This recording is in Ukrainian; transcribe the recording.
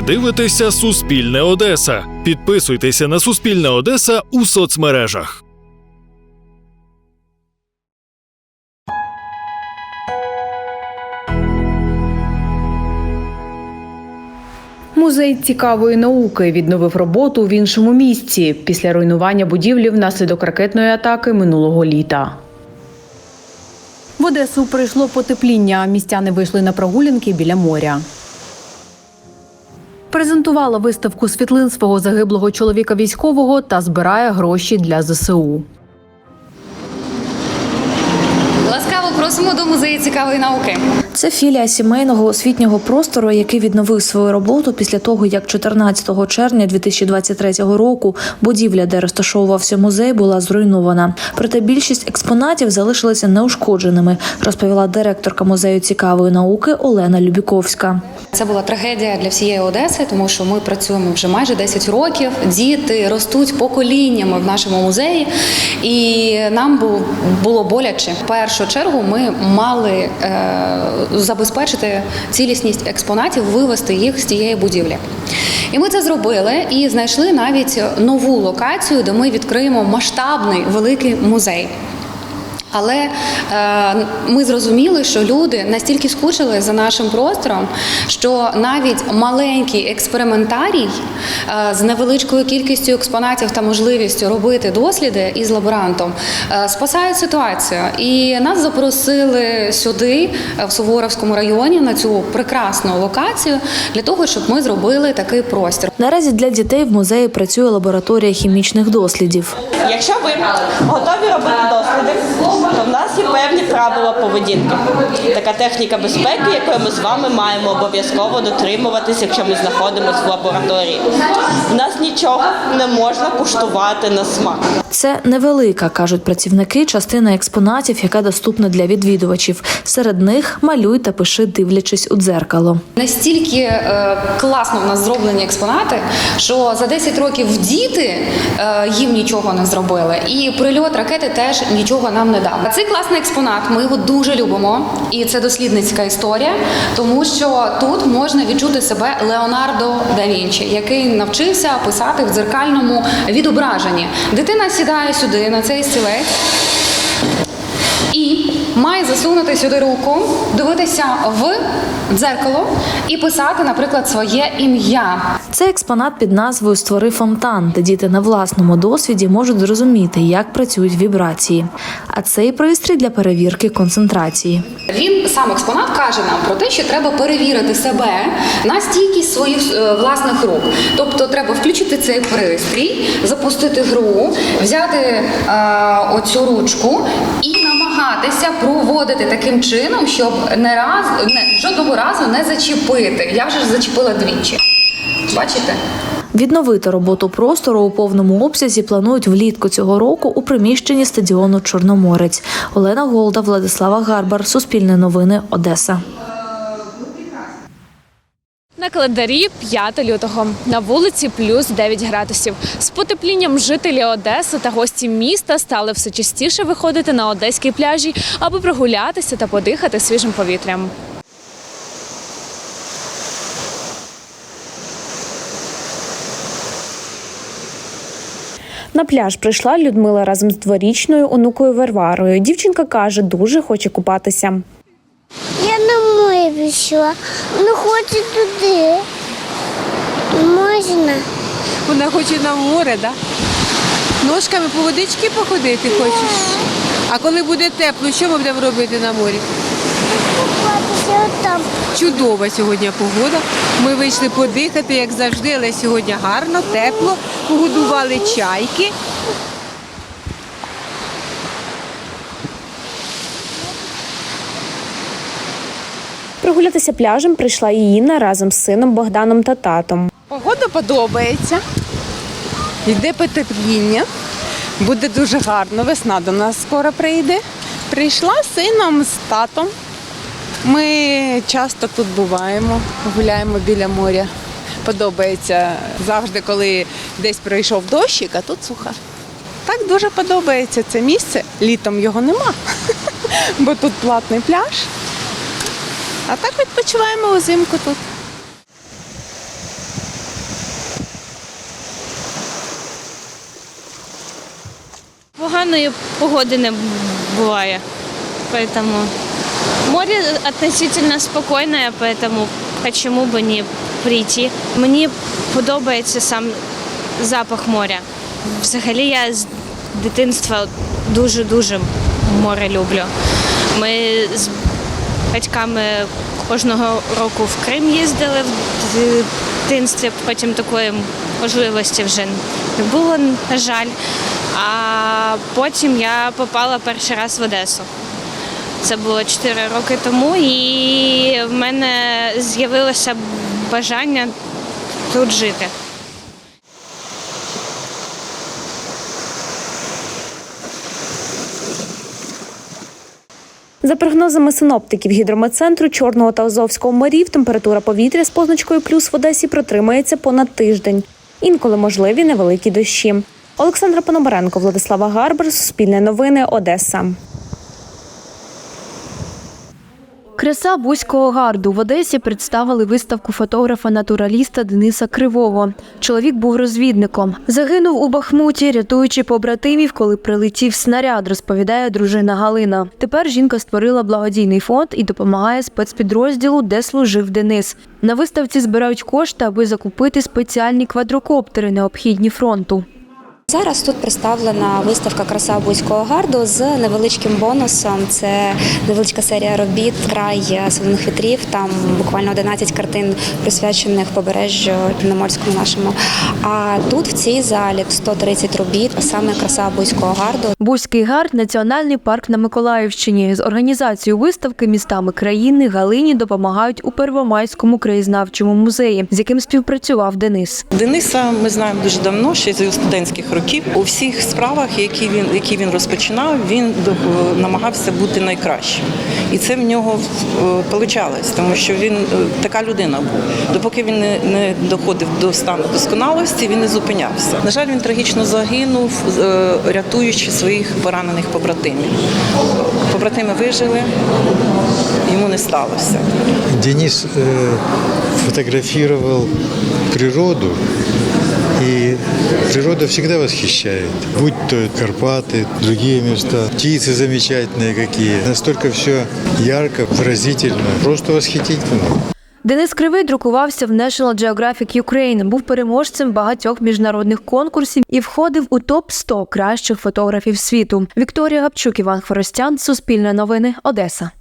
Ви дивитеся Суспільне Одеса. Підписуйтеся на Суспільне Одеса у соцмережах. Музей цікавої науки відновив роботу в іншому місці після руйнування будівлі внаслідок ракетної атаки минулого літа. В Одесу прийшло потепління. Містяни вийшли на прогулянки біля моря. Презентувала виставку світлин свого загиблого чоловіка військового та збирає гроші для ЗСУ. Ласкаво просимо до музею цікавої науки. Це філія сімейного освітнього простору, який відновив свою роботу після того, як 14 червня 2023 року будівля, де розташовувався музей, була зруйнована. Проте більшість експонатів залишилися неушкодженими, розповіла директорка музею цікавої науки Олена Любіковська. Це була трагедія для всієї Одеси, тому що ми працюємо вже майже 10 років. Діти ростуть поколіннями в нашому музеї, і нам було боляче. В першу чергу ми мали е, забезпечити цілісність експонатів, вивести їх з тієї будівлі. І ми це зробили і знайшли навіть нову локацію, де ми відкриємо масштабний великий музей. Але е, ми зрозуміли, що люди настільки скучили за нашим простором, що навіть маленький експериментарій е, з невеличкою кількістю експонатів та можливістю робити досліди із лаборантом е, спасають ситуацію. І нас запросили сюди, е, в Суворовському районі, на цю прекрасну локацію, для того, щоб ми зробили такий простір. Наразі для дітей в музеї працює лабораторія хімічних дослідів. Якщо ви готові робити досліди, то в нас є певні правила поведінки. Така техніка безпеки, якої ми з вами маємо обов'язково дотримуватись, якщо ми знаходимося в лабораторії. У нас нічого не можна куштувати на смак. Це невелика, кажуть працівники, частина експонатів, яка доступна для відвідувачів. Серед них малюй та пиши, дивлячись у дзеркало. Настільки е, класно в нас зроблені експонати, що за 10 років діти е, їм нічого не зробили, і прильот ракети теж нічого нам не дав. Цей класний експонат. Ми його дуже любимо, і це дослідницька історія, тому що тут можна відчути себе Леонардо да Вінчі, який навчився писати в дзеркальному відображенні. Дитина сідає сюди на цей стілець. І має засунути сюди руку, дивитися в дзеркало і писати, наприклад, своє ім'я. Це експонат під назвою Створи фонтан, де діти на власному досвіді можуть зрозуміти, як працюють вібрації. А цей пристрій для перевірки концентрації. Він сам експонат каже нам про те, що треба перевірити себе на стійкість своїх е, власних рук. Тобто треба включити цей пристрій, запустити гру, взяти е, оцю ручку і намагатися проводити таким чином, щоб не раз не жодного разу не зачепити. Я вже зачепила двічі. Бачите? Відновити роботу простору у повному обсязі планують влітку цього року у приміщенні стадіону Чорноморець. Олена Голда, Владислава Гарбар, Суспільне новини, Одеса. Календарі 5 лютого на вулиці плюс 9 градусів. З потеплінням жителі Одеси та гості міста стали все частіше виходити на одеські пляжі, аби прогулятися та подихати свіжим повітрям. На пляж прийшла Людмила разом з дворічною онукою Варварою. Дівчинка каже, дуже хоче купатися. Я на море пішла. Ну хочу туди. Можна? Вона хоче на море, да? Ножками по водички походити хочеш? А коли буде тепло, що ми будемо робити на морі? Отам. Чудова сьогодні погода. Ми вийшли подихати, як завжди, але сьогодні гарно, тепло. Погодували чайки. Прогулятися пляжем прийшла і Інна разом з сином Богданом та татом. Погода подобається. Йде потепління. Буде дуже гарно. Весна до нас скоро прийде. Прийшла з сином, з татом. Ми часто тут буваємо, гуляємо біля моря. Подобається завжди, коли десь пройшов дощик, а тут сухо. Так дуже подобається це місце. Літом його нема, бо тут платний пляж. А так відпочиваємо узимку тут. Поганої погоди не буває, тому море относительно спокійне, поэтому чому б не прийти. Мені подобається сам запах моря. Взагалі я з дитинства дуже-дуже море люблю. Ми з батьками кожного року в Крим їздили в дитинстві, потім такої можливості вже не було, на жаль. А потім я попала перший раз в Одесу. Це було 4 роки тому, і в мене з'явилося бажання тут жити. За прогнозами синоптиків гідрометцентру Чорного та Азовського морів, температура повітря з позначкою плюс в Одесі протримається понад тиждень. Інколи можливі невеликі дощі. Олександра Пономаренко, Владислава Гарбер, Суспільне новини, Одеса. Краса Бузького гарду в Одесі представили виставку фотографа-натураліста Дениса Кривого. Чоловік був розвідником. Загинув у Бахмуті, рятуючи побратимів, коли прилетів снаряд, розповідає дружина Галина. Тепер жінка створила благодійний фонд і допомагає спецпідрозділу, де служив Денис. На виставці збирають кошти, аби закупити спеціальні квадрокоптери, необхідні фронту. Зараз тут представлена виставка Краса Бузького гарду з невеличким бонусом. Це невеличка серія робіт край соляних вітрів. Там буквально 11 картин присвячених побережжю Чорноморському нашому. А тут в цій залі 130 робіт, саме краса Бузького гарду. Бузький гард національний парк на Миколаївщині. З організацією виставки містами країни Галині допомагають у Первомайському краєзнавчому музеї, з яким співпрацював Денис. Дениса ми знаємо дуже давно, ще з його студентських років. У всіх справах, які він які він розпочинав, він намагався бути найкращим. І це в нього вийшло, тому що він е, така людина був. Допоки він не, доходив до стану досконалості, він не зупинявся. На жаль, він трагічно загинув, е, рятуючи своїх поранених побратимів. Побратими вижили, йому не сталося. Денис э, фотографировал природу, и природа всегда восхищает. Будь то Карпаты, другие места, птицы замечательные какие. Настолько все ярко, выразительно, просто восхитительно. Денис Кривий друкувався в National Geographic Ukraine, був переможцем багатьох міжнародних конкурсів і входив у топ 100 кращих фотографів світу. Вікторія Гапчук, Іван Форостян, Суспільне новини, Одеса.